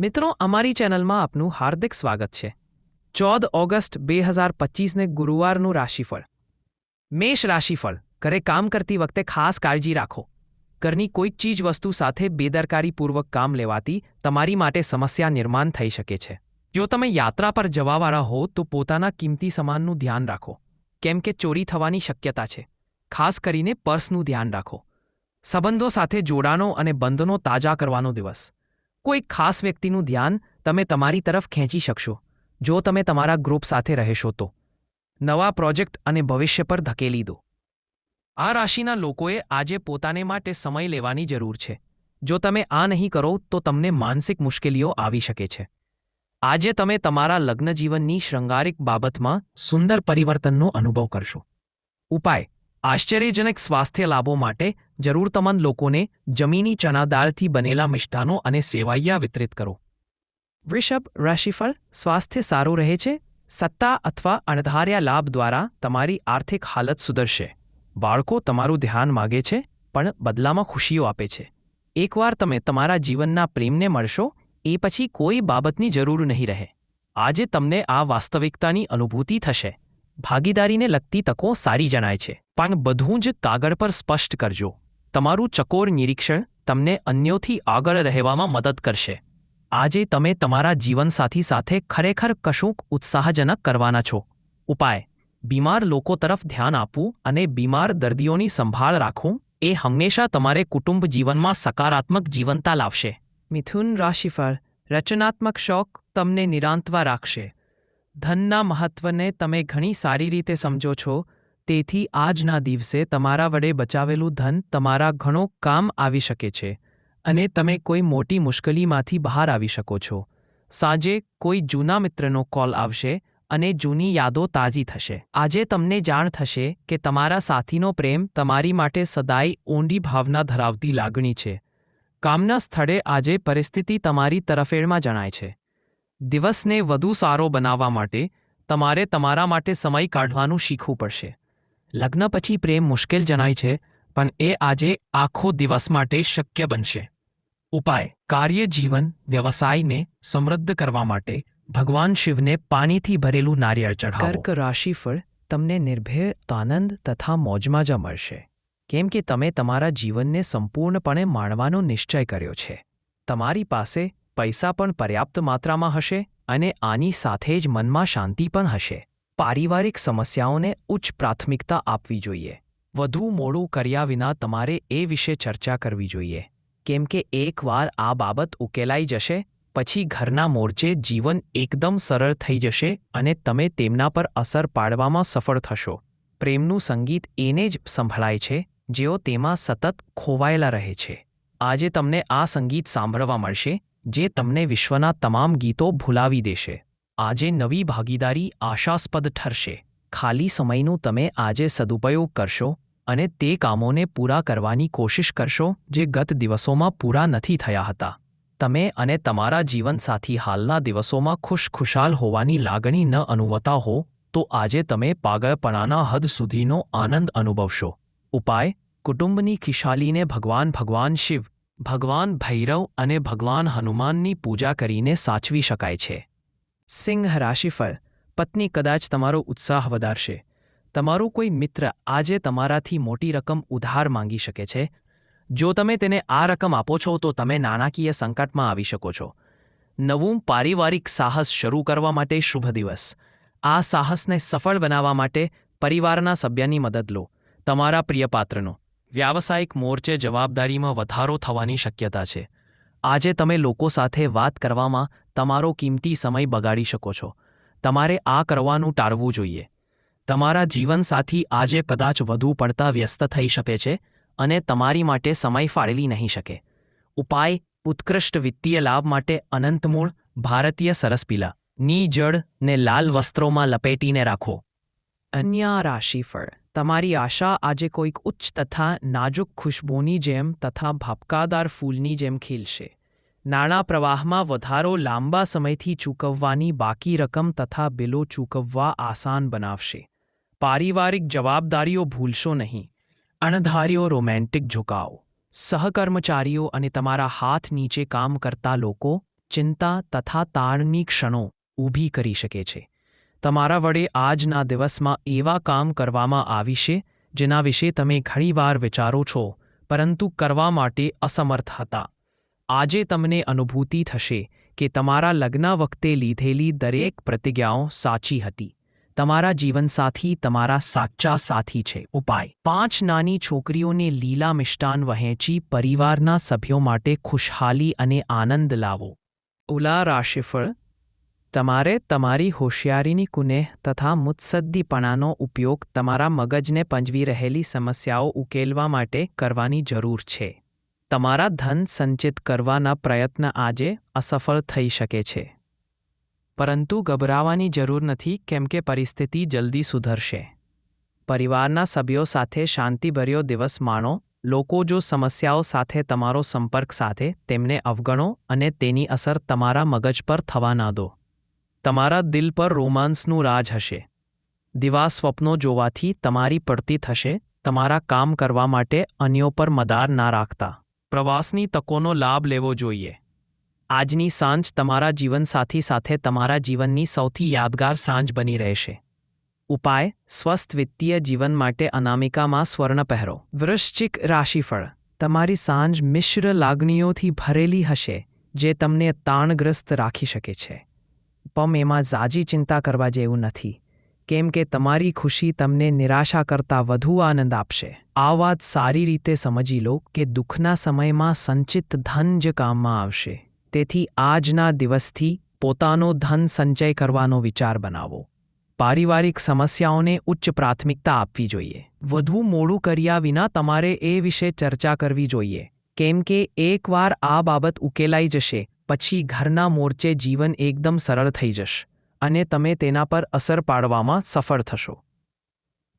મિત્રો, અમારી ચેનલમાં આપનું હાર્દિક સ્વાગત છે. ચૌદ ઓગસ્ટ બે હજાર પચીસને ગુરુવારનું રાશિફળ. મેષ રાશિફળ. ઘરે કામ કરતી વખતે ખાસ કાળજી રાખો. ઘરની કોઈક ચીજ વસ્તુ સાથે બેદરકારીપૂર્વક કામ લેવાથી તમારી માટે સમસ્યા નિર્માણ થઈ શકે છે. જો તમે યાત્રા પર જવાવાળા હો, તો પોતાના કિંમતી સામાનનું ધ્યાન રાખો. કેમ કે ચોરી થવાની શક્યતા છે. ખાસ કરીને પર્સનું ધ્યાન રાખો. સંબંધો સાથે જોડાણો અને બંધનો તાજા કરવાનો દિવસ. કોઈ ખાસ વ્યક્તિનું ધ્યાન તમે તમારી તરફ ખેંચી શકશો, જો તમે તમારા ગ્રુપ સાથે રહેશો તો. નવા પ્રોજેક્ટ અને ભવિષ્ય પર ધકેલી દો. આ રાશિના લોકોએ આજે પોતાને માટે સમય લેવાની જરૂર છે. જો તમે આ નહીં કરો તો તમને માનસિક મુશ્કેલીઓ આવી શકે છે. આજે તમે તમારા લગ્નજીવનની શૃંગારિક બાબતમાં સુંદર પરિવર્તનનો અનુભવ કરશો. ઉપાય આશ્ચર્યજનક સ્વાસ્થ્ય લાભો માટે જરૂરતમંદ લોકોને જમીની ચણા દાળથી બનેલા મિષ્ટાનો અને સેવાઈયા વિતરિત કરો. વૃષભ રાશિફળ સ્વાસ્થ્ય સારું રહે છે, સત્તા અથવા અણધાર્યા લાભ દ્વારા તમારી આર્થિક હાલત સુધરશે. બાળકો તમારું ધ્યાન માગે છે, પણ બદલામાં ખુશીઓ આપે છે. એકવાર તમે તમારા જીવનના પ્રેમને મળશો, એ પછી કોઈ બાબતની જરૂર નહીં રહે. આજે તમને આ વાસ્તવિકતાની અનુભૂતિ થશે. ભાગીદારીને લગતી તકો સારી જણાય છે. પણ બધું જ કાગળ પર સ્પષ્ટ કરજો. તમારું ચકોર નિરીક્ષણ તમને અન્યોથી આગળ રહેવામાં મદદ કરશે. આજે તમે તમારા જીવનસાથી સાથે ખરેખર કશુંક ઉત્સાહજનક કરવાના છો. ઉપાય. બીમાર લોકો તરફ ધ્યાન આપવું અને બીમાર દર્દીઓની સંભાળ રાખવું એ હંમેશા તમારે કુટુંબ જીવનમાં સકારાત્મક જીવનતા લાવશે. મિથુન રાશિફળ. રચનાત્મક શોખ તમને નિરાંતવા રાખશે. ધનના મહત્વને તમે ઘણી સારી રીતે સમજો છો, તેથી આજના દિવસે તમારા વડે બચાવેલું ધન તમારા ઘણો કામ આવી શકે છે અને તમે કોઈ મોટી મુશ્કેલીમાંથી બહાર આવી શકો છો. સાંજે કોઈ જૂના મિત્રનો કોલ આવશે અને જૂની યાદો તાજી થશે. આજે તમને જાણ થશે કે તમારા સાથીનો પ્રેમ તમારી માટે સદાય ઊંડી ભાવના ધરાવતી લાગણી છે. કામના સ્થળે આજે પરિસ્થિતિ તમારી તરફેણમાં જણાય છે. દિવસને વધુ સારો બનાવવા માટે તમારે તમારા માટે સમય કાઢવાનું શીખવું પડશે. લગ્ન પછી પ્રેમ મુશ્કેલ જણાય છે, પણ એ આજે આખો દિવસ માટે શક્ય બનશે. ઉપાય, કાર્ય જીવન, વ્યવસાયને સમૃદ્ધ કરવા માટે ભગવાન શિવને પાણીથી ભરેલું નારિયેળ ચઢાવો. કર્ક રાશિફળ તમને નિર્ભય, આનંદ તથા મોજમાં જ મળશે. કેમ કે તમે તમારા જીવનને સંપૂર્ણપણે માણવાનો નિશ્ચય કર્યો છે. તમારી પાસે પૈસા પણ પર્યાપ્ત માત્રામાં હશે અને આની સાથે જ મનમાં શાંતિ પણ હશે. પારિવારિક સમસ્યાઓને ઉચ્ચ પ્રાથમિકતા આપવી જોઈએ. વધુ મોડું કર્યા વિના તમારે એ વિશે ચર્ચા કરવી જોઈએ. કેમ કે એકવાર આ બાબત ઉકેલાઈ જશે, પછી ઘરના મોરચે જીવન એકદમ સરળ થઈ જશે અને તમે તેમના પર અસર પાડવામાં સફળ થશો. પ્રેમનું સંગીત એને જ સંભળાય છે, જેઓ તેમાં સતત ખોવાયેલા રહે છે. આજે તમને આ સંગીત સાંભળવા મળશે જે તમને વિશ્વના તમામ ગીતો ભૂલાવી દેશે. આજે નવી ભાગીદારી આશાસ્પદ ઠરશે. ખાલી સમયનું તમે આજે સદુપયોગ કરશો અને તે કામોને પૂરા કરવાની કોશિશ કરશો જે ગત દિવસોમાં પૂરા નથી થયા હતા. તમે અને તમારા જીવનસાથી હાલના દિવસોમાં ખુશખુશાલ હોવાની લાગણી ન અનુભવતા હો, તો આજે તમે પાગળપણાના હદ સુધીનો આનંદ અનુભવશો. ઉપાય, કુટુંબની ખિશાલીને ભગવાન ભગવાન શિવ. ભગવાન ભૈરવ અને ભગવાન હનુમાનની પૂજા કરીને સાચવી શકાય છે. સિંહ રાશિફળ પત્ની કદાચ તમારો ઉત્સાહ વધારશે. તમારો કોઈ મિત્ર આજે તમારાથી મોટી રકમ ઉધાર માંગી શકે છે. જો તમે તેને આ રકમ આપો છો, તો તમે નાણાકીય સંકટમાં આવી શકો છો. નવું પારિવારિક સાહસ શરૂ કરવા માટે શુભ દિવસ. આ સાહસને સફળ બનાવવા માટે પરિવારના સભ્યની મદદ લો. તમારા પ્રિયપાત્રનો વ્યાવસાયિક મોરચે જવાબદારીમાં વધારો થવાની શક્યતા છે. આજે તમે લોકો સાથે વાત કરવામાં તમારો કિંમતી સમય બગાડી શકો છો. તમારે આ કરવાનું ટાળવું જોઈએ. તમારા જીવનસાથી આજે કદાચ વધુ પડતા વ્યસ્ત થઈ શકે છે અને તમારી માટે સમય ફાળવી નહીં શકે. ઉપાય, ઉત્કૃષ્ટ વિત્તીય લાભ માટે અનંતમૂળ ભારતીય સરસપીલા ની જળ ને લાલ વસ્ત્રોમાં લપેટીને રાખો. અન્ય રાશિફળ. તમારી આશા આજે કોઈક ઉચ્ચ તથા નાજુક ખુશ્બોની જેમ તથા ભાપકાદાર ફૂલની જેમ ખીલશે. નાણાં પ્રવાહમાં વધારો લાંબા સમયથી ચૂકવવાની બાકી રકમ તથા બિલો ચૂકવવા આસાન બનાવશે. પારિવારિક જવાબદારીઓ ભૂલશો નહીં. અણધાર્યો રોમેન્ટિક ઝુકાવ. સહકર્મચારીઓ અને તમારા હાથ નીચે કામ કરતા લોકો ચિંતા તથા તાણની ક્ષણો ઊભી કરી શકે છે. તમારા વડે આજના દિવસમાં એવા કામ કરવામાં આવીશે જેના વિશે તમે ઘણીવાર વિચારો છો, પરંતુ કરવા માટે અસમર્થ હતા. આજે તમને અનુભૂતિ થશે કે તમારા લગ્ન વખતે લીધેલી દરેક પ્રતિજ્ઞાઓ સાચી હતી. તમારા જીવનસાથી તમારા સાચા સાથી છે. ઉપાય. પાંચ નાની છોકરીઓને લીલા મિષ્ટાન વહેંચી પરિવારના સભ્યો માટે ખુશહાલી અને આનંદ લાવો. ઉલા રાશિફળ તમારે તમારી હોશિયારીની કુનેહ તથા મુત્સદ્દીપણાનો ઉપયોગ તમારા મગજને પંજવી રહેલી સમસ્યાઓ ઉકેલવા માટે કરવાની જરૂર છે. તમારા ધન સંચિત કરવાના પ્રયત્ન આજે અસફળ થઈ શકે છે. પરંતુ ગભરાવાની જરૂર નથી કેમ કે પરિસ્થિતિ જલ્દી સુધરશે. પરિવારના સભ્યો સાથે શાંતિભર્યો દિવસ માણો, લોકો જો સમસ્યાઓ સાથે તમારો સંપર્ક સાથે તેમને અવગણો અને તેની અસર તમારા મગજ પર થવા ના દો. તમારા દિલ પર રોમાન્સનું રાજ હશે. દિવા સ્વપ્નો જોવાથી તમારી પડતી થશે, તમારા કામ કરવા માટે અન્યો પર મદાર ના રાખતા. પ્રવાસની તકોનો લાભ લેવો જોઈએ. આજની સાંજ તમારા જીવનસાથી સાથે તમારા જીવનની સૌથી યાદગાર સાંજ બની રહેશે. ઉપાય, સ્વસ્થ વિત્તીય જીવન માટે અનામિકામાં સ્વર્ણ પહેરો. વૃશ્ચિક રાશિફળ. તમારી સાંજ મિશ્ર લાગણીઓથી ભરેલી હશે, જે તમને તાણગ્રસ્ત રાખી શકે છે. પણ એમાં ઝાજી ચિંતા કરવા જેવું નથી. કેમ કે તમારી ખુશી તમને નિરાશા કરતાં વધુ આનંદ આપશે. આ વાત સારી રીતે સમજી લો કે દુઃખના સમયમાં સંચિત ધન જ કામમાં આવશે. તેથી આજના દિવસથી પોતાનો ધન સંચય કરવાનો વિચાર બનાવો. પારિવારિક સમસ્યાઓને ઉચ્ચ પ્રાથમિકતા આપવી જોઈએ. વધુ મોડું કર્યા વિના તમારે એ વિશે ચર્ચા કરવી જોઈએ. કેમ કે એકવાર આ બાબત ઉકેલાઈ જશે પછી ઘરના મોરચે જીવન એકદમ સરળ થઈ જશે અને તમે તેના પર અસર પાડવામાં સફળ થશો.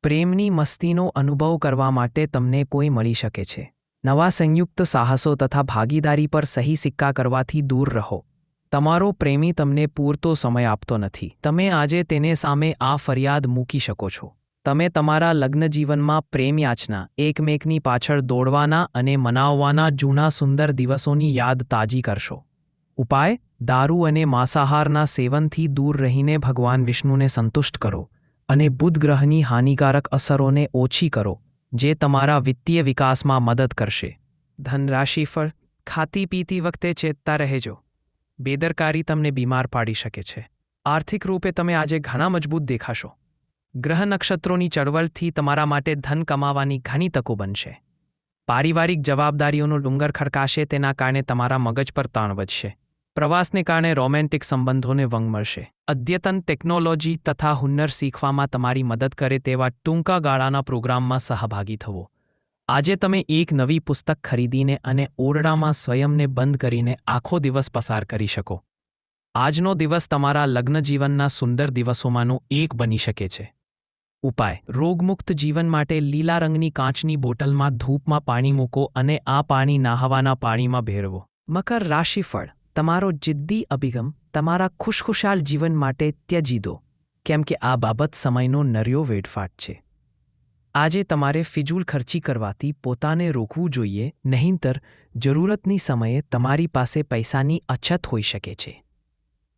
પ્રેમની મસ્તીનો અનુભવ કરવા માટે તમને કોઈ મળી શકે છે. નવા સંયુક્ત સાહસો તથા ભાગીદારી પર સહી સિક્કા કરવાથી દૂર રહો. તમારો પ્રેમી તમને પૂરતો સમય આપતો નથી. તમે આજે તેને સામે આ ફરિયાદ મૂકી શકો છો. તમે તમારા લગ્ન જીવનમાં પ્રેમ એકમેકની પાછળ દોડવાના અને મનાવવાના જૂના સુંદર દિવસોની યાદ તાજી કરશો. ઉપાય, દારૂ અને માંસાહારના સેવનથી દૂર રહીને ભગવાન વિષ્ણુને સંતુષ્ટ કરો અને બુધ ગ્રહની હાનિકારક અસરોને ઓછી કરો, જે તમારા વિત્તીય વિકાસમાં મદદ કરશે. ધનરાશિ ફળ ખાતી પીતી વખતે ચેતતા રહેજો. બેદરકારી તમને બીમાર પાડી શકે છે. આર્થિક રૂપે તમે આજે ઘણા મજબૂત દેખાશો. ગ્રહ નક્ષત્રોની ચળવળથી તમારા માટે ધન કમાવાની ઘણી તકો બનશે. પારિવારિક જવાબદારીઓનો ડુંગર ખડકાશે તેના કારણે તમારા મગજ પર તાણ વધશે. પ્રવાસને કારણે રોમેન્ટિક સંબંધોને વંગ મળશે. અદ્યતન ટેકનોલોજી તથા હુન્નર શીખવામાં તમારી મદદ કરે તેવા ટૂંકા ગાળાના પ્રોગ્રામમાં સહભાગી થવો. આજે તમે એક નવી પુસ્તક ખરીદીને અને ઓરડામાં સ્વયંને બંધ કરીને આખો દિવસ પસાર કરી શકો. આજનો દિવસ તમારા લગ્નજીવનના સુંદર દિવસોમાંનો એક બની શકે છે. ઉપાય. રોગમુક્ત જીવન માટે લીલા રંગની કાચની બોટલમાં ધૂપમાં પાણી મૂકો અને આ પાણી નાહવાના પાણીમાં ભેરવો મકર રાશિફળ. તમારો જિદ્દી અભિગમ તમારા ખુશખુશાલ જીવન માટે ત્યજી દો કેમ કે આ બાબત સમયનો નર્યો વેડફાટ છે. આજે તમારે ફિજૂલ ખર્ચી કરવાથી પોતાને રોકવું જોઈએ, નહીંતર જરૂરતની સમયે તમારી પાસે પૈસાની અછત હોઈ શકે છે.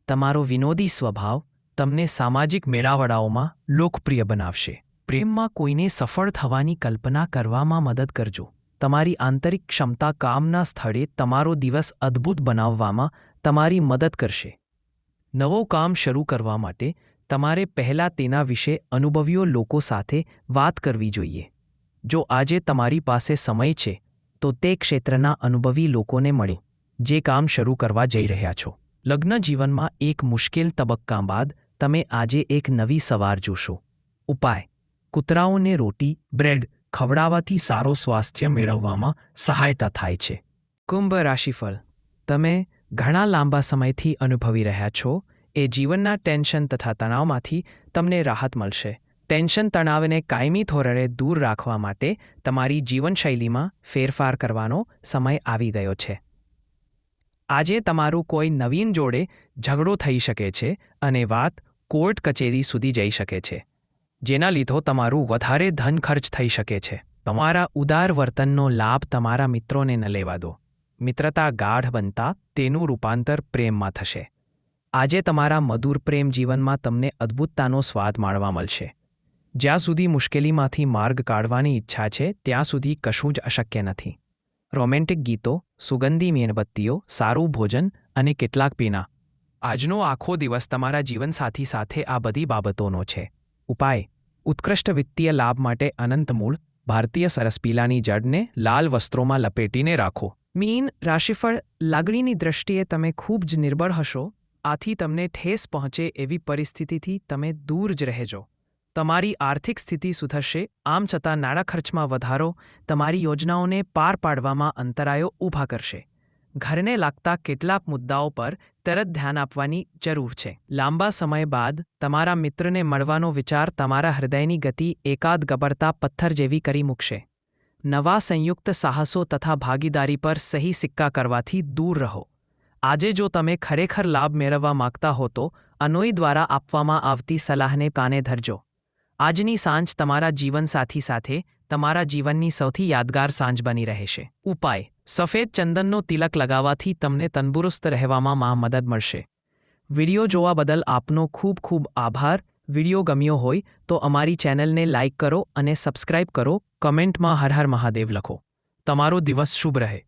તમારો વિનોદી સ્વભાવ તમને સામાજિક મેળાવડાઓમાં લોકપ્રિય બનાવશે. પ્રેમમાં કોઈને સફળ થવાની કલ્પના કરવામાં મદદ કરજો. તમારી આંતરિક ક્ષમતા કામના સ્થળે તમારો દિવસ અદ્ભુત બનાવવામાં તમારી મદદ કરશે. નવો કામ શરૂ કરવા માટે તમારે પહેલાં તેના વિશે અનુભવીઓ લોકો સાથે વાત કરવી જોઈએ. જો આજે તમારી પાસે સમય છે, તો તે ક્ષેત્રના અનુભવી લોકોને મળે, જે કામ શરૂ કરવા જઈ રહ્યા છો. લગ્ન જીવનમાં એક મુશ્કેલ તબક્કા બાદ તમે આજે એક નવી સવાર જોશો. ઉપાય. કૂતરાઓને રોટી, બ્રેડ ખવડાવવાથી સારો સ્વાસ્થ્ય મેળવવામાં સહાયતા થાય છે. કુંભ રાશિફળ. તમે ઘણા લાંબા સમયથી અનુભવી રહ્યા છો. એ જીવનના ટેન્શન તથા તણાવમાંથી તમને રાહત મળશે. ટેન્શન તણાવને કાયમી ધોરણે દૂર રાખવા માટે તમારી જીવનશૈલીમાં ફેરફાર કરવાનો સમય આવી ગયો છે. આજે તમારું કોઈ નવીન જોડે ઝઘડો થઈ શકે છે અને વાત કોર્ટ કચેરી સુધી જઈ શકે છે. જેના લીધો તમારું વધારે ધન ખર્ચ થઈ શકે છે. તમારા ઉદાર વર્તનનો લાભ તમારા મિત્રોને ન લેવા દો. મિત્રતા ગાઢ બનતા તેનું રૂપાંતર પ્રેમમાં થશે. આજે તમારા મધુર પ્રેમ જીવનમાં તમને અદ્ભુતતાનો સ્વાદ માણવા મળશે. જ્યાં સુધી મુશ્કેલીમાંથી માર્ગ કાઢવાની ઈચ્છા છે, ત્યાં સુધી કશું જ અશક્ય નથી. રોમેન્ટિક ગીતો, સુગંધી મીણબત્તીઓ, સારું ભોજન અને કેટલાક પીણા. આજનો આખો દિવસ તમારા જીવનસાથી સાથે આ બધી બાબતોનો છે. ઉપાય. ઉત્કૃષ્ટ વિત્તીય લાભ માટે અનંત મૂળ ભારતીય સરસપીલાની જડને લાલ વસ્ત્રોમાં લપેટીને રાખો. મીન રાશિફળ લાગણીની દ્રષ્ટિએ તમે ખૂબ જ નિર્બળ હશો, આથી તમને ઠેસ પહોંચે એવી પરિસ્થિતિથી તમે દૂર જ રહેજો. તમારી આર્થિક સ્થિતિ સુધરશે, આમ છતાં નાણાં ખર્ચમાં વધારો તમારી યોજનાઓને પાર પાડવામાં અંતરાયો ઊભા કરશે. ઘરને લાગતા કેટલાક મુદ્દાઓ પર તરત ધ્યાન આપવાની જરૂર છે. લાંબા સમય બાદ તમારા મિત્રને મળવાનો વિચાર તમારા હૃદયની ગતિ, એકાદ ગબડતા, પથ્થર જેવી કરી મૂકશે. નવા સંયુક્ત સાહસો તથા ભાગીદારી પર સહી સિક્કા કરવાથી દૂર રહો. આજે જો તમે ખરેખર લાભ મેળવવા માંગતા હો તો અનોઈ દ્વારા આપવામાં આવતી સલાહને કાને ધરજો. આજની સાંજ તમારા જીવનસાથી સાથે તમારા જીવનની સૌથી યાદગાર સાંજ બની રહેશે. ઉપાય. સફેદ ચંદનનો તિલક લગાવવાથી તમને તંદુરસ્ત રહેવામાં મદદ મળશે. વિડિયો જોવા બદલ આપનો ખૂબ ખૂબ આભાર. વિડિયો ગમ્યો હોય તો અમારી ચેનલને લાઇક કરો અને સબસ્ક્રાઇબ કરો. કમેન્ટમાં હર હર મહાદેવ લખો. તમારો દિવસ શુભ રહે.